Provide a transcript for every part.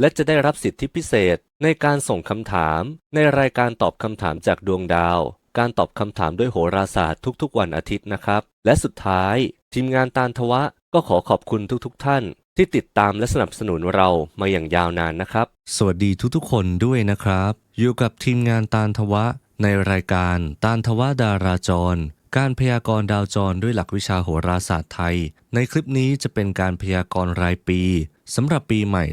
และจะได้รับสิทธิพิเศษในการส่งคำถาม ในรายการตอบคำถามจากดวงดาว การตอบคำถามด้วยโหราศาสตร์ทุกๆ วันอาทิตย์นะครับ และสุดท้าย ทีมงานตาลทวะก็ขอขอบคุณทุกๆ ท่าน ที่ติดตามและสนับสนุนเรามาอย่างยาวนานนะครับ สวัสดีทุกๆ คนด้วยนะครับ อยู่กับทีมงานตาลทวะ ในรายการตาลทวะดาราจร การพยากรณ์ดาวจรด้วยหลักวิชาโหราศาสตร์ไทย ในคลิปนี้จะเป็นการพยากรณ์รายปี สำหรับปีใหม่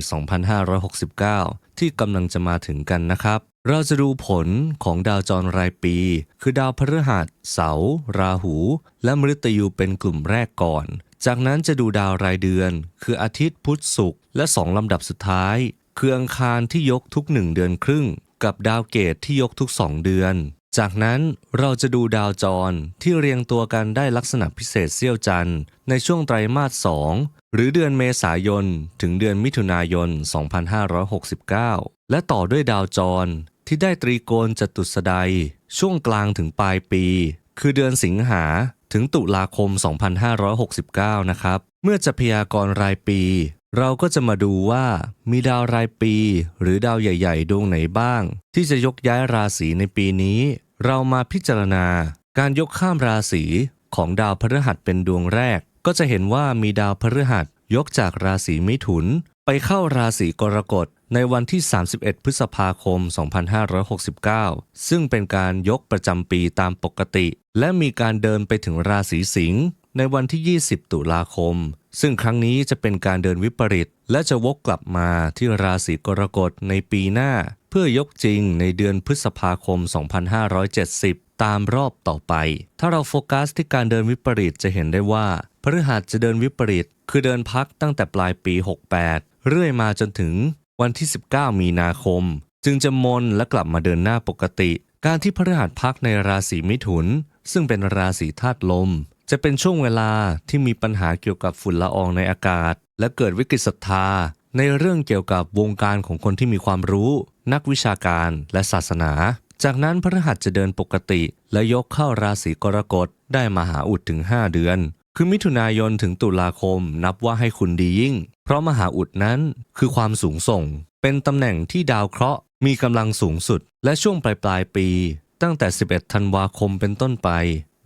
2569 ที่กำลังจะมาถึงกันนะครับ เราจะดูผลของดาวจรรายปี คือดาวพฤหัส เสาร์ราหู และมฤตยูเป็นกลุ่มแรกก่อน จากนั้นจะดูดาวรายเดือน คืออาทิตย์พุธศุกร์และสองลำดับสุดท้าย คืออังคารที่ยกทุกหนึ่งเดือนครึ่ง กับดาวเกตที่ยกทุกสองเดือน จากนั้นเราจะดูดาวจรที่เรียงตัวกันได้ลักษณะพิเศษเสี้ยวจันทร์ในช่วงไตรมาส 2 หรือเดือนเมษายน ถึงเดือนมิถุนายน 2569 และต่อด้วยดาวจรที่ได้ตรีโกณจตุสดายช่วงกลางถึงปลายปี คือเดือนสิงหาถึงตุลาคม 2569 นะครับ เมื่อจะพยากรณ์รายปี เราก็จะมาดูว่ามีดาวรายปี หรือดาวใหญ่ ๆ ดวงไหนบ้าง ที่จะยกย้ายราศีในปีนี้ เรามาพิจารณาการยกข้ามราศีของดาวพฤหัสเป็นดวงแรก ก็จะเห็นว่ามีดาวพฤหัสยกจากราศีมิถุน ไปเข้าราศีกรกฎในวันที่ 31 พฤษภาคม 2569 ซึ่งเป็นการยกประจำปีตามปกติ และมีการเดินไปถึงราศีสิงห์ในวันที่ 20 ตุลาคม ซึ่งครั้งนี้จะเป็นการเดินวิปริต และจะวกกลับมาที่ราศีกรกฎในปีหน้า พื่อยกจริงในเดือนพฤษภาคม 2570 ตามรอบต่อไป ถ้าเราโฟกัสที่การเดินวิปริตจะเห็นได้ว่าพฤหัสจะเดินวิปริตคือเดินพักตั้งแต่ปลายปี 68 เรื่อยมาจนถึงวันที่ 19 มีนาคม จึงจะมนและกลับมาเดินหน้าปกติ การที่พฤหัสพักในราศีมิถุน ซึ่งเป็นราศีธาตุลม จะเป็นช่วงเวลาที่มีปัญหาเกี่ยวกับฝุ่นละอองในอากาศ และเกิดวิกฤตศรัทธา ในเรื่องเกี่ยวกับวงการของคนที่มีความรู้ นักวิชาการและศาสนา จากนั้นพฤหัสจะเดินปกติ และยกเข้าราศีกรกฎได้มหาอุดถึง 5 เดือน คือมิถุนายนถึงตุลาคมนับว่าให้คุณดียิ่ง เพราะมหาอุดนั้นคือความสูงส่ง เป็นตำแหน่งที่ดาวเคราะห์มีกำลังสูงสุด และช่วงปลายปลายปี ตั้งแต่ 11 ธันวาคมเป็นต้นไป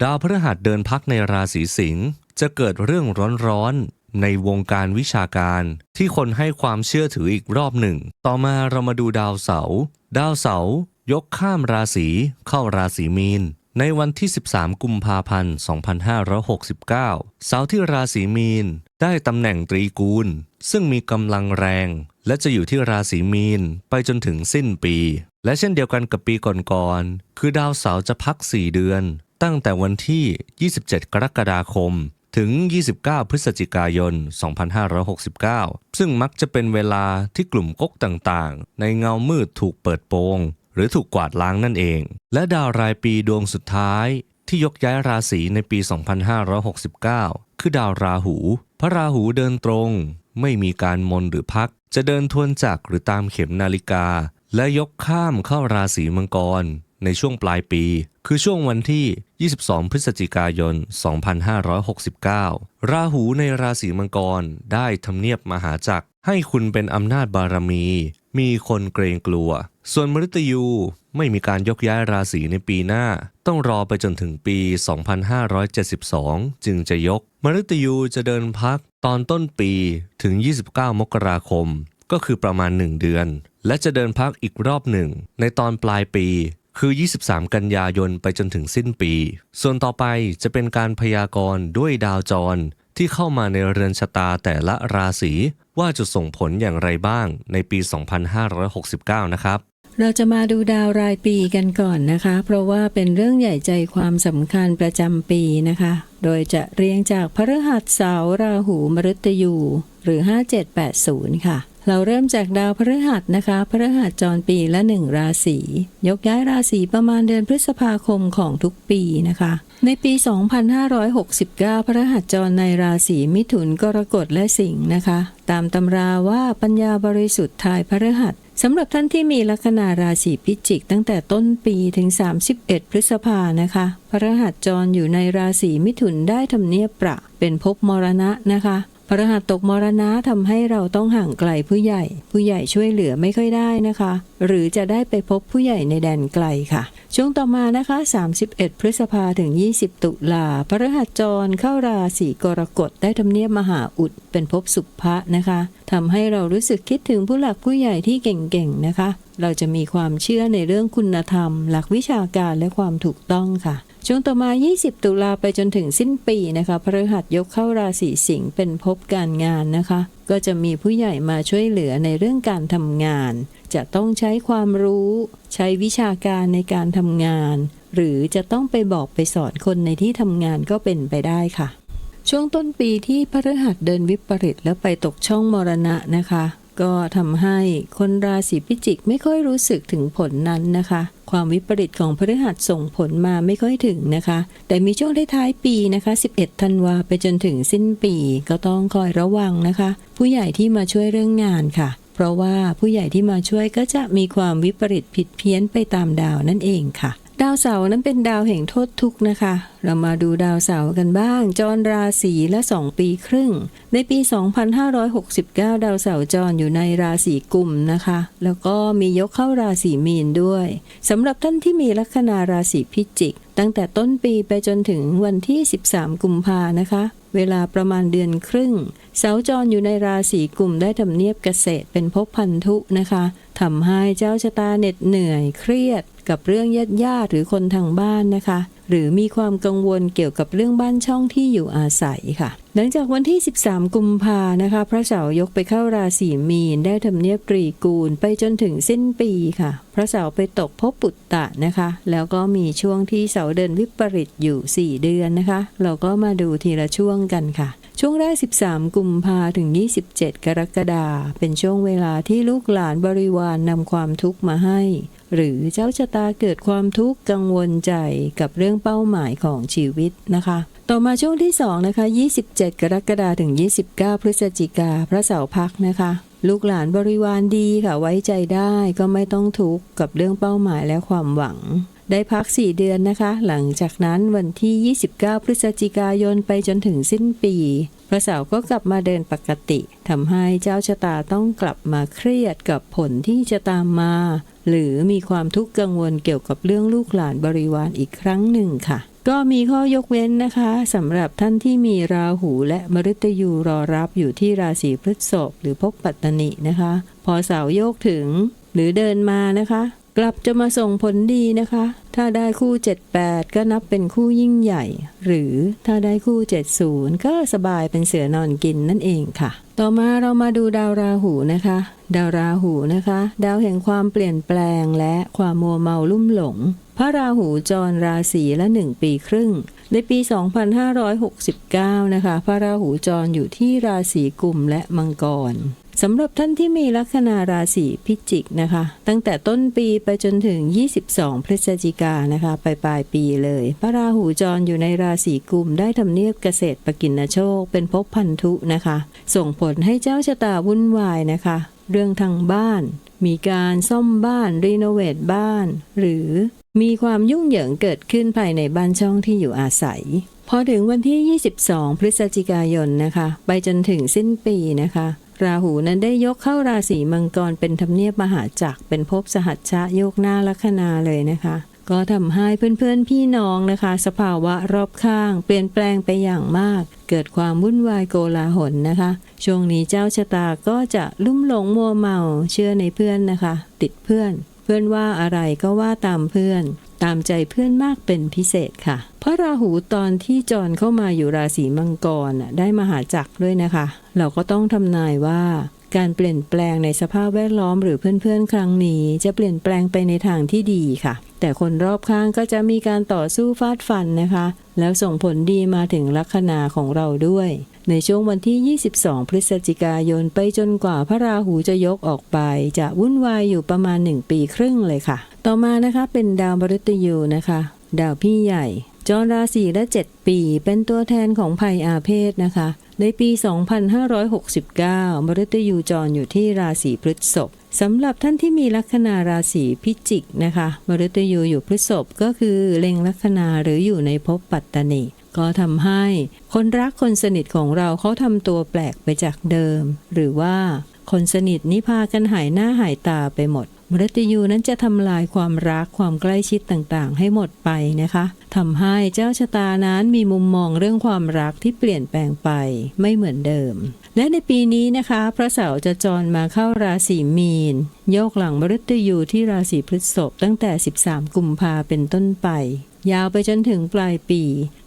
ดาวพฤหัสเดินพักในราศีสิงห์จะเกิดเรื่องร้อนๆ ในวงการวิชาการ ที่คนให้ความเชื่อถืออีกรอบหนึ่ง ต่อมาเรามาดูดาวเสาร์ดาวเสาร์ยกข้ามราศีเข้าราศีมีนในวันที่ 13 กุมภาพันธ์ 2569 เสาร์ที่ราศีมีน ได้ตำแหน่งตรีกูล ซึ่งมีกำลังแรง และจะอยู่ที่ราศีมีน ไปจนถึงสิ้นปี และเช่นเดียวกันกับปีก่อนๆ คือดาวเสาร์จะพัก 4 เดือน ตั้งแต่วันที่ 27 กรกฎาคม ถึง 29 พฤศจิกายน 2569 ซึ่งมักจะเป็นเวลาที่กลุ่มก๊กต่างๆ ในเงามืดถูกเปิดโปง หรือถูกกวาดล้างนั่นเอง และดาวรายปีดวงสุดท้ายที่ยกย้ายราศีในปี 2569 คือดาวราหู พระราหูเดินตรง ไม่มีการมนหรือพัก จะเดินทวนจักรหรือตามเข็มนาฬิกา และยกข้ามเข้าราศีมังกร ในช่วงปลายปี คือช่วงวันที่ 22 พฤศจิกายน 2569 ราหูในราศีมังกรได้ทำเนียบมหาจักร ให้คุณเป็นอำนาจบารมี มีคนเกรงกลัว ส่วนมฤตยูไม่มีการยกย้ายราศีในปีหน้า ต้องรอไปจนถึงปี 2572 จึงจะยก มฤตยูจะเดินพักตอนต้นปีถึง 29 มกราคม ก็คือประมาณ 1 เดือน และจะเดินพักอีกรอบหนึ่ง ในตอนปลายปี คือ 23 กันยายนไปจนถึงสิ้นปี ส่วนต่อไปจะเป็นการพยากรณ์ด้วยดาวจรที่เข้ามาในเรือนชะตาแต่ละราศีว่าจะส่งผลอย่างไรบ้างในปี 2569 นะครับเราจะมาดูดาวรายปีกันก่อนนะคะ เพราะว่าเป็นเรื่องใหญ่ใจความสำคัญประจำปีนะคะ โดยจะเรียงจากพฤหัสเสาร์ราหูมฤตยูหรือ 5780 ค่ะ เราเริ่มจากดาวพฤหัสนะคะ พฤหัสจรปีละหนึ่งราศียกย้ายราศีประมาณเดือนพฤษภาคมของทุกปีนะคะ ในปี 2569 พฤหัสจรในราศีมิถุนกรกฎและสิงห์นะคะ ตามตำราว่าปัญญาบริสุทธิ์ทายพฤหัสสำหรับท่านที่มีลัคนาราศีพิจิก ตั้งแต่ต้นปีถึง 31 พฤษภานะคะพฤหัสจรอยู่ในราศีมิถุนได้ทำเนียบประ เป็นภพมรณะนะคะ พระหัสตกมรณะทำให้เราต้องห่างไกลผู้ใหญ่ ผู้ใหญ่ช่วยเหลือไม่ค่อยได้นะคะ หรือจะได้ไปพบผู้ใหญ่ในแดนไกลค่ะ ช่วงต่อมานะคะ 31 พฤษภาถึง 20 ตุลาพระหัสจรเข้าราศีกรกฎได้ทำเนียบมหาอุดเป็นภพสุภะนะคะทำให้เรารู้สึกคิดถึงผู้หลักผู้ใหญ่ที่เก่งๆนะคะ เราจะมีความเชื่อในเรื่องคุณธรรม หลักวิชาการและความถูกต้องค่ะ ช่วงต่อมา 20 ตุลาไปจนถึงสิ้นปีนะคะ พฤหัสยกเข้าราศีสิงห์เป็นภพการงานนะคะ ก็จะมีผู้ใหญ่มาช่วยเหลือในเรื่องการทำงาน จะต้องใช้ความรู้ ใช้วิชาการในการทำงาน หรือจะต้องไปบอกไปสอนคนในที่ทำงานก็เป็นไปได้ค่ะ ช่วงต้นปีที่พฤหัสเดินวิปริตแล้วไปตกช่องมรณะนะคะ ก็ทำให้คนราศีพิจิกไม่ค่อยรู้สึกถึงผลนั้นนะคะ ความวิปริตของพฤหัสส่งผลมาไม่ค่อยถึงนะคะ แต่มีช่วงท้ายปีนะคะ 11 ธันวาไปจนถึงสิ้นปีก็ต้องคอยระวังนะคะ ผู้ใหญ่ที่มาช่วยเรื่องงานค่ะเพราะว่าผู้ใหญ่ที่มาช่วยก็จะมีความวิปริตผิดเพี้ยนไปตามดาวนั่นเองค่ะ ดาวเสาร์นั้นเป็นดาวแห่งโทษทุกข์นะคะ เรามาดูดาวเสาร์กันบ้าง จรราศีละ 2 ปีครึ่ง ในปี 2569 ดาวเสาร์จรอยู่ในราศีกุมนะคะ แล้วก็มียกเข้าราศีมีนด้วยสำหรับท่านที่มีลัคนาราศีพิจิก ตั้งแต่ต้นปีไปจนถึงวันที่ 13 กุมภานะคะ เวลาประมาณเดือนครึ่ง เสาจรอยู่ในราศีกุมได้ทำเนียบเกษตรเป็นภพพันธุนะคะทำให้เจ้าชะตาเหน็ดเหนื่อยเครียด กับเรื่องญาติญาติหรือคนทางบ้านนะคะ หรือมีความกังวลเกี่ยวกับเรื่องบ้านช่องที่อยู่อาศัยค่ะ หลังจากวันที่ 13 กุมภานะคะ พระเสายกไปเข้าราศีมีน ได้ทำเนียบตรีกูลไปจนถึงสิ้นปีค่ะ พระเสาไปตกภพปุตตะนะคะ แล้วก็มีช่วงที่เสาเดินวิปริตอยู่ 4 เดือนนะคะ เราก็มาดูทีละช่วงกันค่ะ ช่วงแรก 13 กุมภาถึง 27 กรกฎาเป็นช่วงเวลาที่ลูกหลานบริวารนนำความทุกข์มาให้ หรือเจ้าชะตาเกิดความทุกข์กังวลใจกับเรื่องเป้าหมายของชีวิตนะคะ ต่อมาช่วงที่2นะคะ 27 กรกฎาคมถึง 29 พฤศจิกาพระเสาร์พักนะคะลูกหลานบริวารดีค่ะไว้ใจได้ก็ไม่ต้องทุกข์กับเรื่องเป้าหมายและความหวัง ได้พัก 4 เดือนนะคะ หลังจากนั้นวันที่ 29 พฤศจิกายนไปจนถึงสิ้นปี พระเสาร์ก็กลับมาเดินปกติทำให้เจ้าชะตาต้องกลับมาเครียดกับผลที่จะตามมา หรือมีความทุกข์กังวลเกี่ยวกับเรื่องลูกหลานบริวารอีกครั้งหนึ่งค่ะ ก็มีข้อยกเว้นนะคะสำหรับท่านที่มีราหูและมฤตยูรอรับอยู่ที่ราศีพฤษภหรือภพปัตตนินะคะ พอเสาร์โยกถึง หรือเดินมานะคะ กลับจะมาส่งผลดีนะคะ ถ้าได้คู่ 78 ก็นับเป็นคู่ยิ่งใหญ่ หรือถ้าได้คู่ 70 ก็สบายเป็นเสือนอนกินนั่นเองค่ะ ต่อมาเรามาดูดาวราหูนะคะ ดาวราหูนะคะ ดาวแห่งความเปลี่ยนแปลงและความมัวเมาลุ่มหลง พระราหูจรราศีละหนึ่งปีครึ่ง ในปี 2569 นะคะ พระราหูจรอยู่ที่ราศีกุมและมังกร สำหรับท่านที่มีลัคนาราศีพิจิกนะคะ ตั้งแต่ต้นปีไปจนถึง 22 พฤศจิกายนนะคะไปปลายปีเลย พระราหูจรอยู่ในราศีกุมได้ทำเนียบเกษตรปกินโชค เป็นภพพันธุนะคะ ส่งผลให้เจ้าชะตาวุ่นวายนะคะ เรื่องทางบ้าน มีการซ่อมบ้านรีโนเวทบ้าน หรือมีความยุ่งเหยิงเกิดขึ้นภายในบ้านช่องที่อยู่อาศัยพอถึงวันที่ 22 พฤศจิกายนนะคะ ไปจนถึงสิ้นปีนะคะ ราหูนั้นได้ยกเข้าราศีมังกรเป็นธรรมเนียบมหาจักรเป็นภพสหัชชะโยกหน้าลัคนาเลยนะคะ ก็ทำให้เพื่อนๆพี่น้องนะคะ สภาวะรอบข้าง เปลี่ยนแปลงไปอย่างมาก เกิดความวุ่นวายโกลาหลนะคะ ช่วงนี้เจ้าชะตาก็จะลุ่มหลงมัวเมาเชื่อในเพื่อนนะคะ ติดเพื่อน เพื่อนว่าอะไรก็ว่าตามเพื่อน ตามใจเพื่อนมากเป็นพิเศษค่ะ พระราหูตอนที่จรเข้ามาอยู่ราศีมังกรได้มหาจักรด้วยนะคะ เราก็ต้องทำนายว่าการเปลี่ยนแปลงในสภาพแวดล้อมหรือเพื่อนๆ ครั้งนี้ จะเปลี่ยนแปลงไปในทางที่ดีค่ะ แต่คนรอบข้างก็จะมีการต่อสู้ฟาดฟันนะคะ แล้วส่งผลดีมาถึงลัคนาของเราด้วย ในช่วงวันที่ 22 พฤศจิกายนไปจนกว่าพระราหูจะยกออกไป จะวุ่นวายอยู่ประมาณ 1 ปีครึ่งเลยค่ะ ต่อมานะคะเป็นดาวมฤตยูนะคะ ดาวพี่ใหญ่ จรราศีและ 7 ปี เป็นตัวแทนของภัยอาเพศนะคะ ในปี 2569 มฤตยูจรอยู่ที่ราศีพฤษภสำหรับท่านที่มีลัคนาราศีพิจิกนะคะ มฤตยูอยู่พฤษภก็คือเล็งลัคนาหรืออยู่ในภพปัตตนิก็ทำให้คนรักคนสนิทของเราเขาทำตัวแปลกไปจากเดิม หรือว่าคนสนิทนี่พากันหายหน้าหายตาไปหมด มฤตยูนั้นจะทำลายความรักความใกล้ชิดต่างๆ ให้หมดไปนะคะทำให้เจ้าชะตานั้นมีมุมมองเรื่องความรักที่เปลี่ยนแปลงไปไม่เหมือนเดิม และในปีนี้นะคะ พระเสาร์จะจรมาเข้าราศีมีน โยกหลังมฤตยูที่ราศีพฤษภตั้งแต่ 13 กุมภาเป็นต้นไป ยาวไปจนถึงปลายปี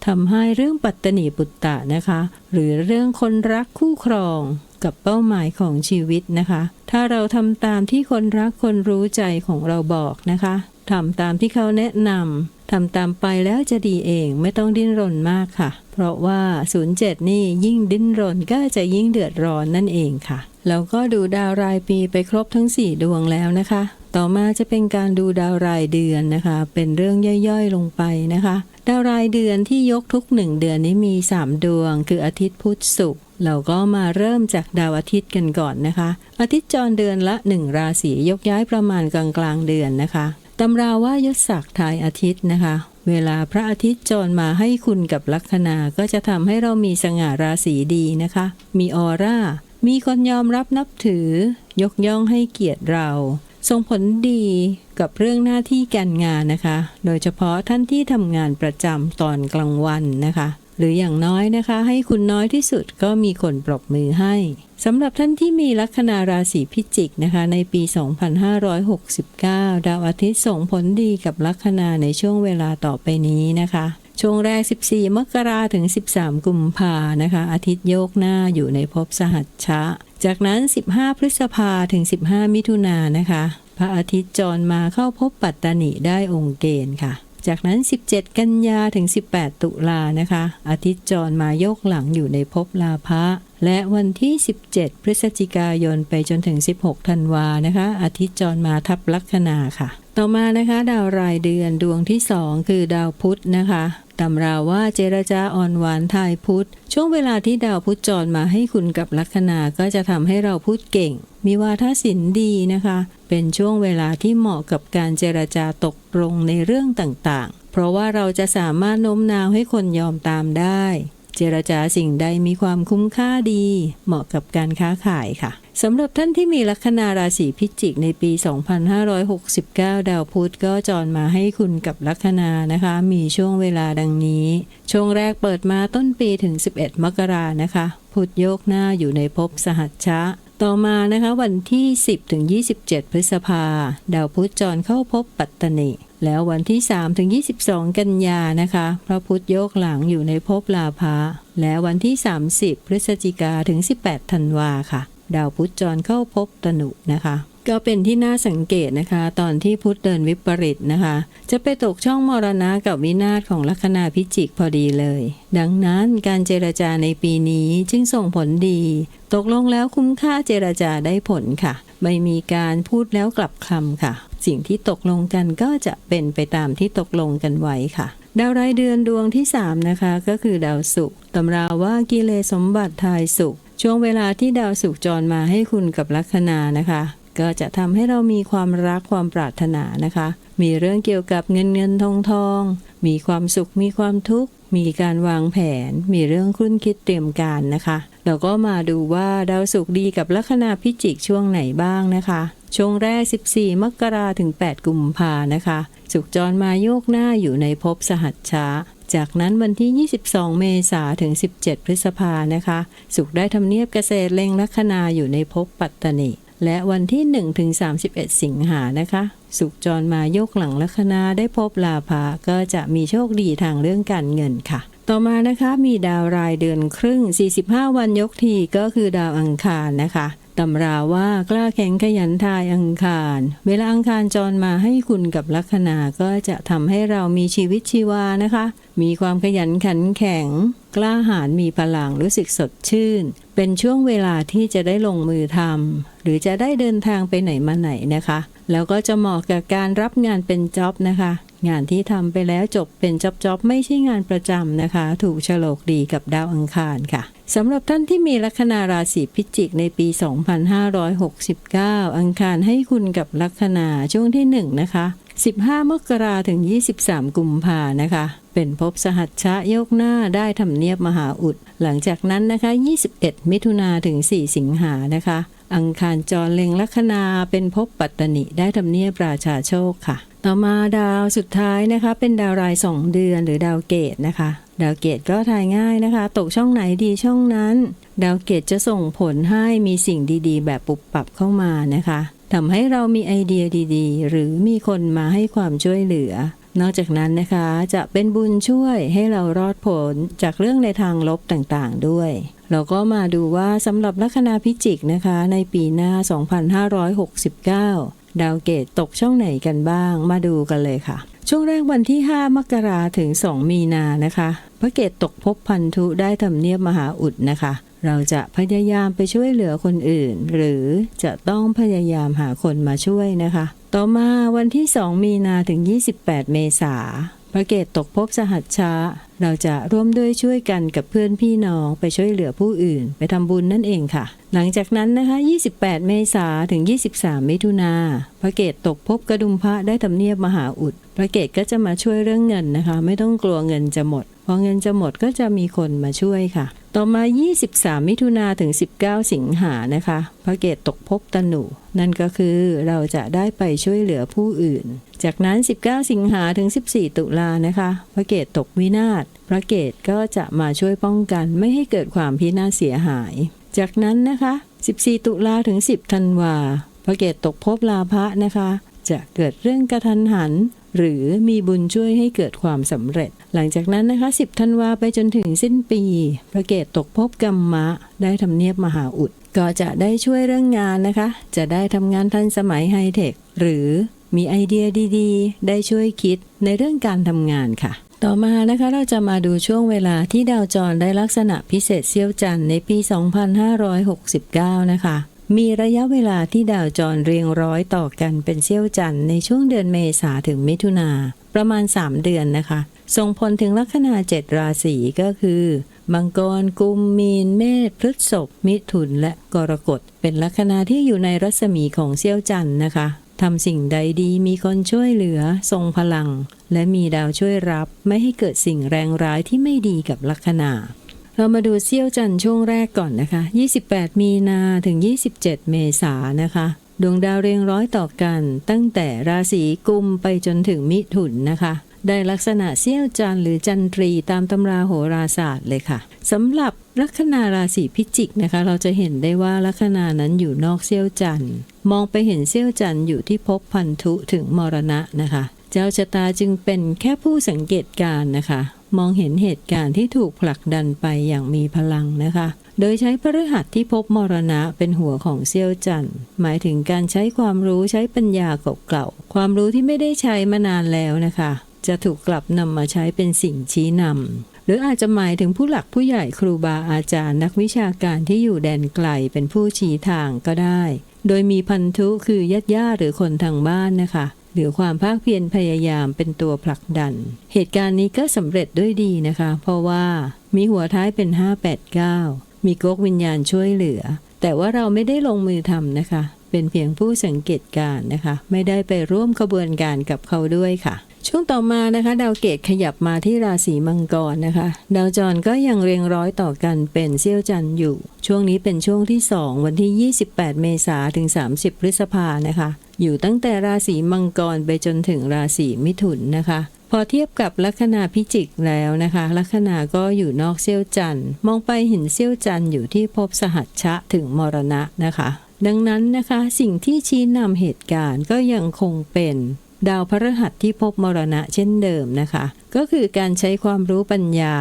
ทำให้เรื่องปัตตนีปุตตะนะคะ หรือเรื่องคนรักคู่ครองกับเป้าหมายของชีวิตนะคะ ถ้าเราทำตามที่คนรักคนรู้ใจของเราบอกนะคะทำตามที่เขาแนะนำทำตามไปแล้วจะดีเองไม่ต้องดิ้นรนมากค่ะ เพราะว่า 07 นี่ยิ่งดิ้นรนก็จะยิ่งเดือดร้อนนั่นเองค่ะ แล้วก็ดูดาวรายปีไปครบทั้ง 4 ดวงแล้วนะคะ ต่อมาจะเป็นการดูดาวรายเดือนนะคะ เป็นเรื่องย่อยๆลงไปนะคะ ดาวรายเดือนที่ยกทุกหนึ่งเดือนนี้มี 3 ดวง คืออาทิตย์พุธศุกร์เราก็มาเริ่มจากดาวอาทิตย์กันก่อนนะคะ อาทิตย์จรเดือนละ 1 ราศียกย้ายประมาณกลางกลางๆเดือนนะคะตำราว่ายศศักดิ์ทายอาทิตย์นะคะ เวลาพระอาทิตย์จรมาให้คุณกับลัคนาก็จะทำให้เรามีสง่าราศีดีนะคะ มีออร่ามีคนยอมรับนับถือ ยกย่องให้เกียรติเรา ส่งผลดีกับเรื่องหน้าที่การงานนะคะ โดยเฉพาะท่านที่ทำงานประจำตอนกลางวันนะคะ หรืออย่างน้อยนะคะ ให้คุณน้อยที่สุดก็มีคนปรบมือให้สำหรับท่านที่มีลัคนาราศีพิจิกนะคะ ในปี 2569 ดาวอาทิตย์ส่งผลดีกับลัคนาในช่วงเวลาต่อไปนี้นะคะ ช่วงแรก 14 มกราถึง 13 กุมภานะคะ อาทิตย์โยกหน้าอยู่ในภพสหัชชะ จากนั้น 15 พฤษภาถึง 15 มิถุนานนะคะ พระอาทิตย์จรมาเข้าพบปัตตนิได้องค์เกณฑ์ค่ะ จากนั้น 17 กันยาถึง 18 ตุลานะคะ อาทิตย์จรมาโยกหลังอยู่ในภพลาภะและวันที่ 17 พฤศจิกายนไปจนถึง 16 ธันวานะคะ อาทิตย์จรมาทับลัคนาค่ะ ต่อมานะคะดาวรายเดือนดวงที่2คือดาวพุธนะคะตำราว่าเจรจาอ่อนหวานทายพุธช่วงเวลาที่ดาวพุธจรมาให้คุณกับลัคนาก็จะทำให้เราพูดเก่ง มีวาทศิลป์ดีนะคะ เป็นช่วงเวลาที่เหมาะกับการเจรจาตกลงในเรื่องต่างๆ เพราะว่าเราจะสามารถโน้มน้าวให้คนยอมตามได้ เจรจาสิ่งใดมีความคุ้มค่าดี เหมาะกับการค้าขายค่ะ สำหรับท่านที่มีลัคนาราศีพิจิกในปี 2569 ดาวพุธก็จรมาให้คุณกับลัคนานะคะ มีช่วงเวลาดังนี้ ช่วงแรกเปิดมาต้นปีถึง 11 มกรานะคะ พุธโยกหน้าอยู่ในภพสหัชชะ ต่อมานะคะวันที่ 10 ถึง 27 พฤษภา ดาวพุธจรเข้าพบปัตตนิแล้ววันที่ 3 ถึง 22 กันยานะคะ พระพุธโยกหลังอยู่ในภพลาภะและวันที่ 30 พฤศจิกาถึง 18 ธันวาค่ะ ดาวพุธจรเข้าพบตนุนะคะก็เป็นที่น่าสังเกตนะคะ ตอนที่พุธเดินวิปริตนะคะ จะไปตกช่องมรณะกับวินาศของลัคนาพิจิกพอดีเลย ดังนั้นการเจรจาในปีนี้จึงส่งผลดี ตกลงแล้วคุ้มค่าเจรจาได้ผลค่ะ ไม่มีการพูดแล้วกลับคำค่ะ สิ่งที่ตกลงกันก็จะเป็นไปตามที่ตกลงกันไว้ค่ะ ดาวรายเดือนดวงที่ 3 นะคะ ก็คือดาวศุกร์ตำราว่ากิเลสสมบัติทายศุกร์ ช่วงเวลาที่ดาวศุกจรมาให้คุณกับลัคนานะคะ ก็จะทำให้เรามีความรักความปรารถนานะคะ มีเรื่องเกี่ยวกับเงินเงินทองทอง มีความสุขมีความทุกข์ มีการวางแผน มีเรื่องคุ้นคิดเตรียมการนะคะเราก็มาดูว่าดาวศุกดีกับลัคนาพิจิกช่วงไหนบ้างนะคะ ช่วงแรก 14 มกราถึง 8 กุมภานะคะ สุขจรมาโยกหน้าอยู่ในภพสหัชชะ จากนั้นวันที่ 22 เมษาถึง 17 พฤษภานะคะ สุขได้ทำเนียบเกษตรเล็งลัคนาอยู่ในภพปัตตนิและวันที่1ถึง31 สิงหานะคะ สุขจรมาโยกหลังลัคนาได้พบลาภาก็จะมีโชคดีทางเรื่องการเงินค่ะ ต่อมานะคะมีดาวรายเดือนครึ่ง 45 วันยกทีก็คือดาวอังคารนะคะ ตำราว่ากล้าแข็งขยันทายอังคาร เวลาอังคารจรมาให้คุณกับลัคนาก็จะทำให้เรามีชีวิตชีวานะคะ มีความขยันขันแข็ง กล้าหาญมีพลังรู้สึกสดชื่น เป็นช่วงเวลาที่จะได้ลงมือทำหรือจะได้เดินทางไปไหนมาไหนนะคะ แล้วก็จะเหมาะกับการรับงานเป็นจ็อบนะคะ งานที่ทำไปแล้วจบเป็นจ็อบจ็อบๆไม่ใช่งานประจำนะคะ ถูกฉลกดีกับดาวอังคารค่ะสำหรับท่านที่มีลัคนาราศีพิจิกในปี 2569 อังคารให้คุณกับลัคนาช่วงที่ 1 นะคะ 15 มกราถึง 23 กุมภานะคะ เป็นภพสหัชชะยกหน้าได้ทำเนียบมหาอุด หลังจากนั้นนะคะ 21 มิถุนาถึง 4 สิงหานะคะ อังคารจรเล็งลัคนาเป็นภพปัตตนิได้ทำเนียบราชาโชคค่ะ ต่อมาดาวสุดท้ายนะคะ เป็นดาวราย2เดือนหรือดาวเกตนะคะ ดาวเกตก็ทายง่ายนะคะ ตกช่องไหนดีช่องนั้น ดาวเกตจะส่งผลให้มีสิ่งดีๆ แบบปุบปับเข้ามานะคะทำให้เรามีไอเดียดีๆ หรือมีคนมาให้ความช่วยเหลือ นอกจากนั้นนะคะจะเป็นบุญช่วยให้เรารอดผลจากเรื่องในทางลบต่างๆด้วย เราก็มาดูว่าสำหรับลัคนาพิจิกนะคะ ในปีหน้า 2569 ดาวเกตตกช่องไหนกันบ้าง มาดูกันเลยค่ะ ช่วงแรกวันที่ 5 มกราถึง 2 มีนานะคะ พระเกตตกภพพันธุได้ทำเนียบมหาอุดนะคะ เราจะพยายามไปช่วยเหลือคนอื่น หรือจะต้องพยายามหาคนมาช่วยนะคะ ต่อมาวันที่ 2 มีนาถึง 28 เมษาพระเกตตกภพสหัชชา เราจะร่วมด้วยช่วยกันกับเพื่อนพี่น้องไปช่วยเหลือผู้อื่น ไปทำบุญนั่นเองค่ะ หลังจากนั้นนะคะ 28 เมษาถึง 23 มิถุนาพระเกตตกภพกระดุมพระได้ทำเนียบมหาอุด พระเกตก็จะมาช่วยเรื่องเงินนะคะ ไม่ต้องกลัวเงินจะหมด พอเงินจะหมดก็จะมีคนมาช่วยค่ะ ต่อมา 23 มิถุนาถึง 19 สิงหานะคะ พระเกตตกภพตนุ นั่นก็คือเราจะได้ไปช่วยเหลือผู้อื่น จากนั้น 19 สิงหาถึง 14 ตุลานะคะ พระเกตตกวินาศ พระเกตก็จะมาช่วยป้องกันไม่ให้เกิดความพินาศเสียหาย จากนั้นนะคะ 14 ตุลาถึง 10 ธันวา พระเกตตกภพลาภะนะคะ จะเกิดเรื่องกระทันหัน หรือมีบุญช่วยให้เกิดความสำเร็จ หลังจากนั้นนะคะ 10ธันวาไปจนถึงสิ้นปี พระเกตตกภพกรรมะ ได้ทำเนียบมหาอุด ก็จะได้ช่วยเรื่องงานนะคะ จะได้ทำงานทันสมัยไฮเทค หรือมีไอเดียดีๆ ได้ช่วยคิดในเรื่องการทำงานค่ะ ต่อมานะคะเราจะมาดูช่วงเวลาที่ดาวจรได้ลักษณะพิเศษเซี่ยวจันทร์ในปี 2569 นะคะ มีระยะเวลาที่ดาวจรเรียงร้อยต่อกันเป็นเซี่ยวจันทร์ในช่วงเดือนเมษาถึงมิถุนาประมาณ 3 เดือนนะคะ ส่งผลถึงลัคนาเจ็ดราศีก็คือมังกรกุมมีนเมษพฤษภมิถุนและกรกฎเป็นลัคนาที่อยู่ในรัศมีของเซี่ยวจันทร์นะคะทำสิ่งใดดีมีคนช่วยเหลือ ทรงพลัง และมีดาวช่วยรับไม่ให้เกิดสิ่งแรงร้ายที่ไม่ดีกับลัคนา เรามาดูเซี่ยวจันทร์ช่วงแรกก่อนนะคะ 28 มีนาถึง 27 เมษานนะคะ ดวงดาวเรียงร้อยต่อกัน ตั้งแต่ราศีกุมไปจนถึงมิถุนนะคะ ได้ลักษณะเซี่ยวจันทร์หรือจันทรีตามตำราโหราศาสตร์เลยค่ะสำหรับลัคนาราศีพิจิกนะคะ เราจะเห็นได้ว่าลัคนานั้นอยู่นอกเซี่ยวจันทร์มองไปเห็นเซี่ยวจันทร์อยู่ที่ภพพันธุถึงมรณะนะคะ เจ้าชะตาจึงเป็นแค่ผู้สังเกตการนะคะ มองเห็นเหตุการณ์ที่ถูกผลักดันไปอย่างมีพลังนะคะ โดยใช้พฤหัสที่พบมรณะเป็นหัวของเซี่ยวจันหมายถึงการใช้ความรู้ใช้ปัญญาเก่าๆความรู้ที่ไม่ได้ใช้มานานแล้วนะคะ จะถูกกลับนำมาใช้เป็นสิ่งชี้นำหรืออาจจะหมายถึงผู้หลักผู้ใหญ่ครูบาอาจารย์นักวิชาการที่อยู่แดนไกลเป็นผู้ชี้ทางก็ได้ โดยมีพันธุคือญาติญาติหรือคนทางบ้านนะคะ หรือความภาคเพียรพยายามเป็นตัวผลักดัน เหตุการณ์นี้ก็สำเร็จด้วยดีนะคะ เพราะว่ามีหัวท้ายเป็น 589 มีก๊กวิญญาณช่วยเหลือ แต่ว่าเราไม่ได้ลงมือทำนะคะ เป็นเพียงผู้สังเกตการณ์นะคะ ไม่ได้ไปร่วมขบวนการกับเขาด้วยค่ะช่วงต่อมานะคะ ดาวเกตขยับมาที่ราศีมังกรนะคะ ดาวจรก็ยังเรียงร้อยต่อกันเป็นเซี่ยวจันทร์อยู่ ช่วงนี้เป็นช่วงที่ 2 วันที่ 28 เมษาถึง 30 พฤษภานะคะ อยู่ตั้งแต่ราศีมังกรไปจนถึงราศีมิถุนนะคะ พอเทียบกับลัคนาพิจิกแล้วนะคะลัคนาก็อยู่นอกเซี่ยวจันทร์มองไปเห็นเซี่ยวจันทร์อยู่ที่ภพสหัชชะถึงมรณะนะคะ ดังนั้นนะคะสิ่งที่ชี้นำเหตุการณ์ก็ยังคงเป็นดาวพฤหัสที่พบมรณะเช่นเดิมนะคะ ก็คือการใช้ความรู้ปัญญา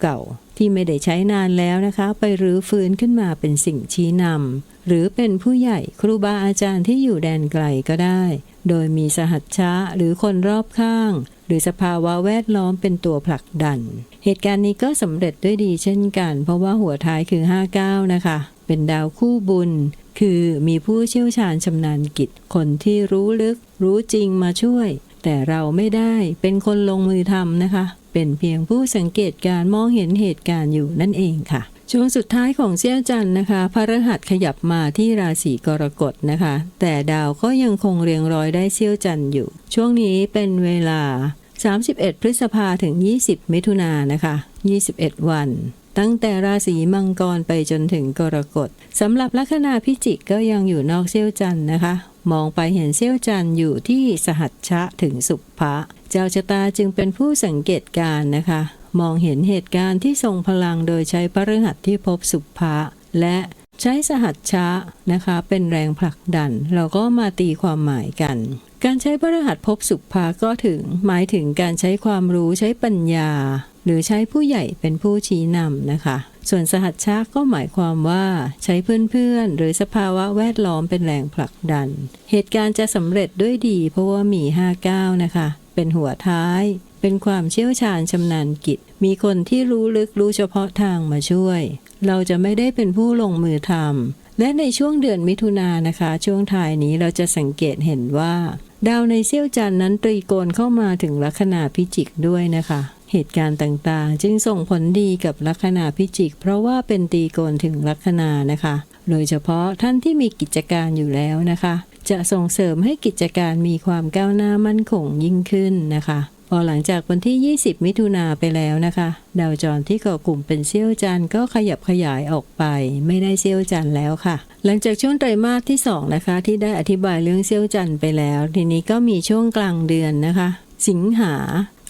เก่าๆ ที่ไม่ได้ใช้นานแล้วนะคะ ไปรื้อฟื้นขึ้นมาเป็นสิ่งชี้นำหรือเป็นผู้ใหญ่ครูบาอาจารย์ที่อยู่แดนไกลก็ได้ โดยมีสหัชชะหรือคนรอบข้าง หรือสภาวะแวดล้อมเป็นตัวผลักดัน เหตุการณ์นี้ก็สำเร็จด้วยดีเช่นกัน เพราะว่าหัวท้ายคือ 59 นะคะ เป็นดาวคู่บุญ คือมีผู้เชี่ยวชาญชำนาญกิจ คนที่รู้ลึก รู้จริงมาช่วย แต่เราไม่ได้เป็นคนลงมือทำนะคะ เป็นเพียงผู้สังเกตการมองเห็นเหตุการณ์อยู่นั่นเองค่ะ ช่วงสุดท้ายของเซี่ยจันนะคะ พระรหัสขยับมาที่ราศีกรกฎนะคะ แต่ดาวก็ยังคงเรียงร้อยได้เซี่ยวจันอยู่ ช่วงนี้เป็นเวลา 31 พฤษภาถึง 20 มิถุนายนนะคะ 21 วันตั้งแต่ราศีมังกรไปจนถึงกรกฎสำหรับลัคนาพิจิกก็ยังอยู่นอกเซี่ยวจันนะคะ มองไปเห็นเซี่ยวจันอยู่ที่สหัชชะถึงสุภะ เจ้าชะตาจึงเป็นผู้สังเกตการนะคะ มองเห็นเหตุการณ์ที่ทรงพลังโดยใช้พฤหัสที่พบสุภะและใช้สหัชชะนะคะ เป็นแรงผลักดัน เราก็มาตีความหมายกัน การใช้พฤหัสพบสุภาก็ถึง หมายถึงการใช้ความรู้ใช้ปัญญา หรือใช้ผู้ใหญ่เป็นผู้ชี้นำนะคะ ส่วนสหัชชะก็หมายความว่า ใช้เพื่อนๆ หรือสภาวะแวดล้อมเป็นแรงผลักดัน เหตุการณ์จะสำเร็จด้วยดีเพราะว่ามี 59 นะคะ เป็นหัวท้าย เป็นความเชี่ยวชาญชำนาญกิจ มีคนที่รู้ลึกรู้เฉพาะทางมาช่วย เราจะไม่ได้เป็นผู้ลงมือทำและในช่วงเดือนมิถุนายนนะคะ ช่วงท้ายนี้เราจะสังเกตเห็นว่า ดาวในเซี่ยวจันนั้นตรีโกณเข้ามาถึงลัคนาพิจิกด้วยนะคะเหตุการณ์ต่างๆ จึงส่งผลดีกับลัคนาพิจิก เพราะว่าเป็นตรีโกณถึงลัคนานะคะ โดยเฉพาะท่านที่มีกิจการอยู่แล้วนะคะ จะส่งเสริมให้กิจการมีความก้าวหน้ามั่นคงยิ่งขึ้นนะคะ พอหลังจากวันที่ 20 มิถุนาไปแล้วนะคะ ดาวจรที่ก่อกลุ่มเป็นเซี่ยวจันก็ขยับขยายออกไป ไม่ได้เซี่ยวจันแล้วค่ะ หลังจากช่วงไตรมาสที่ 2 นะคะ ที่ได้อธิบายเรื่องเซี่ยวจันไปแล้ว ทีนี้ก็มีช่วงกลางเดือนนะคะ สิงหา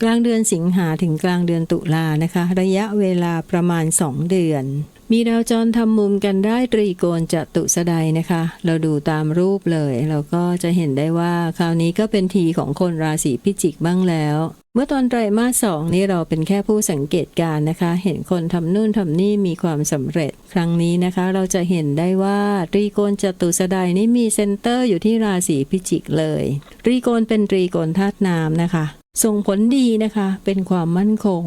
กลางเดือนสิงหาถึงกลางเดือนตุลานะคะ ระยะเวลาประมาณ 2 เดือน มีดาวจรทำมุมกันได้ตรีโกณจตุสดายนะคะ เราดูตามรูปเลย เราก็จะเห็นได้ว่า คราวนี้ก็เป็นทีของคนราศีพิจิกบ้างแล้ว เมื่อตอนไตรมาสสองนี่เราเป็นแค่ผู้สังเกตการณ์นะคะ เห็นคนทำนู่นทำนี่มีความสำเร็จ ครั้งนี้นะคะ เราจะเห็นได้ว่าตรีโกณจตุสดายนี่มีเซนเตอร์อยู่ที่ราศีพิจิกเลยตรีโกณเป็นตรีโกณธาตุน้ำนะคะส่งผลดีนะคะ เป็นความมั่นคง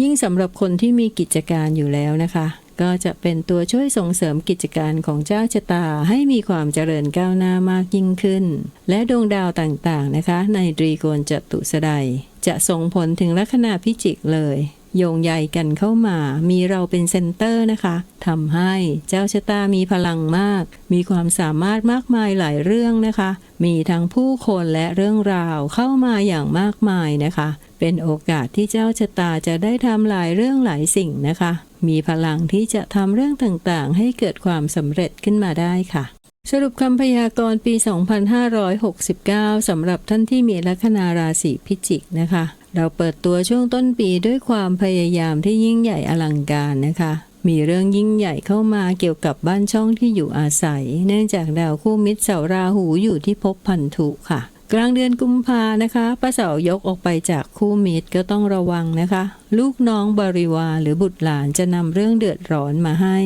ยิ่งสำหรับคนที่มีกิจการอยู่แล้วนะคะ ก็จะเป็นตัวช่วยส่งเสริมกิจการของเจ้าชะตาให้มีความเจริญก้าวหน้ามากยิ่งขึ้น และดวงดาวต่างๆนะคะ ในตรีโกณจตุสดายจะส่งผลถึงลัคนาพิจิกเลยโยงใยกันเข้ามา มีเราเป็นเซนเตอร์นะคะทำให้เจ้าชะตามีพลังมาก มีความสามารถมากมายหลายเรื่องนะคะ มีทั้งผู้คนและเรื่องราวเข้ามาอย่างมากมายนะคะ เป็นโอกาสที่เจ้าชะตาจะได้ทำหลายเรื่องหลายสิ่งนะคะ มีพลังที่จะทำเรื่องต่างๆ ให้เกิดความสำเร็จขึ้นมาได้ค่ะ สรุปคำพยากรณ์ปี 2569 สำหรับท่านที่มีลัคนาราศีพิจิกนะคะ เราเปิดตัวช่วงต้นปีด้วยความพยายามที่ยิ่งใหญ่อลังการนะคะมีเรื่องยิ่งใหญ่เข้ามาเกี่ยวกับบ้านช่องที่อยู่อาศัย เนื่องจากดาวคู่มิตรเสาราหูอยู่ที่ภพพันธุค่ะ กลางเดือนกุมภานะคะพระเสายกออกไปจากคู่มิตรก็ต้องระวังนะคะ ลูกน้องบริวารหรือบุตรหลานจะนำเรื่องเดือดร้อนมาให้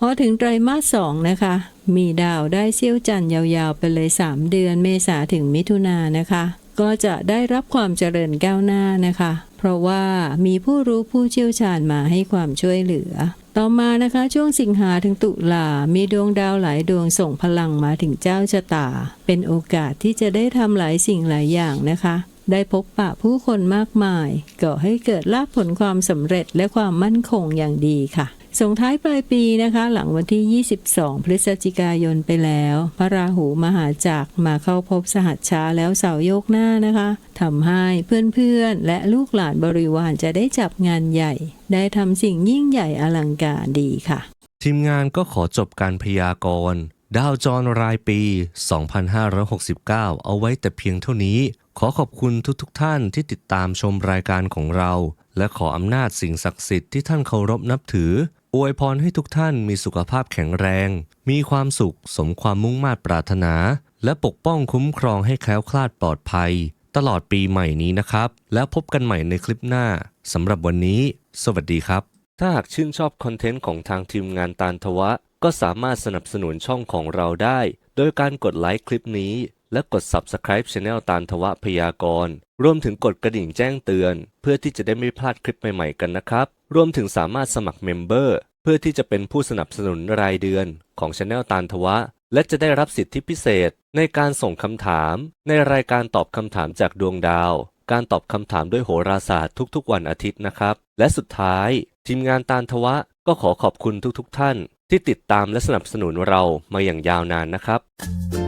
พอถึงไตรมาสสองนะคะ มีดาวได้เซี่ยวจันทร์ยาวๆ ไปเลย 3 เดือนเมษาถึงมิถุนานะคะ ก็จะได้รับความเจริญก้าวหน้านะคะ เพราะว่ามีผู้รู้ผู้เชี่ยวชาญมาให้ความช่วยเหลือ ต่อมานะคะช่วงสิงหาถึงตุลา มีดวงดาวหลายดวงส่งพลังมาถึงเจ้าชะตา เป็นโอกาสที่จะได้ทำหลายสิ่งหลายอย่างนะคะได้พบปะผู้คนมากมายก่อให้เกิดลาภผลความสำเร็จและความมั่นคงอย่างดีค่ะ ส่งท้ายปลายปีนะคะ หลังวันที่ 22 พฤศจิกายนไปแล้ว พระราหูมหาจักรมาเข้าพบสหัชชาแล้วเสาโยกหน้านะคะทำให้เพื่อนๆ และลูกหลานบริวารจะได้จับงานใหญ่ ได้ทำสิ่งยิ่งใหญ่อลังการดีค่ะ ทีมงานก็ขอจบการพยากรณ์ดาวจรรายปี 2569 เอาไว้แต่เพียงเท่านี้ ขอขอบคุณทุกๆทท่านที่ติดตามชมรายการของเรา และขออำนาจสิ่งศักดิ์สิทธิ์ที่ท่านเคารพนับถือ อวยพรให้ทุกท่านมีสุขภาพแข็งแรง มีความสุขสมความมุ่งมา่ปรารถนา และปกป้องคุ้มครองให้แคล้วคลาดปลอดภัย ตลอดปีใหม่นี้นะครับ แล้วพบกันใหม่ในคลิปหน้าสำหรับวันนี้ สวัสดีครับ ถ้าหากชื่นชอบคอนเทนต์ของทางทีมงานตาลทวะ ก็สามารถสนับสนุนช่องของเราได้ โดยการกดไลค์คลิปนี้ และกด Subscribe Channel ตาลทวะพยากรณ์รวมถึงกดกระดิ่งแจ้งเตือน เพื่อที่จะได้ไม่พลาดคลิปใหม่ๆกันนะครับ รวมถึงสามารถสมัครเมมเบอร์เพื่อที่จะเป็นผู้สนับสนุนรายเดือนของ Channel ตาลทวะ และจะได้รับสิทธิพิเศษ ในการส่งคำถาม ในรายการตอบคำถามจากดวงดาว การตอบคำถามด้วยโหราศาสตร์ทุกๆ วันอาทิตย์นะครับ และสุดท้าย ทีมงานตาลทวะ ก็ขอขอบคุณทุกๆ ท่าน ที่ติดตามและสนับสนุนเรามาอย่างยาวนานนะครับ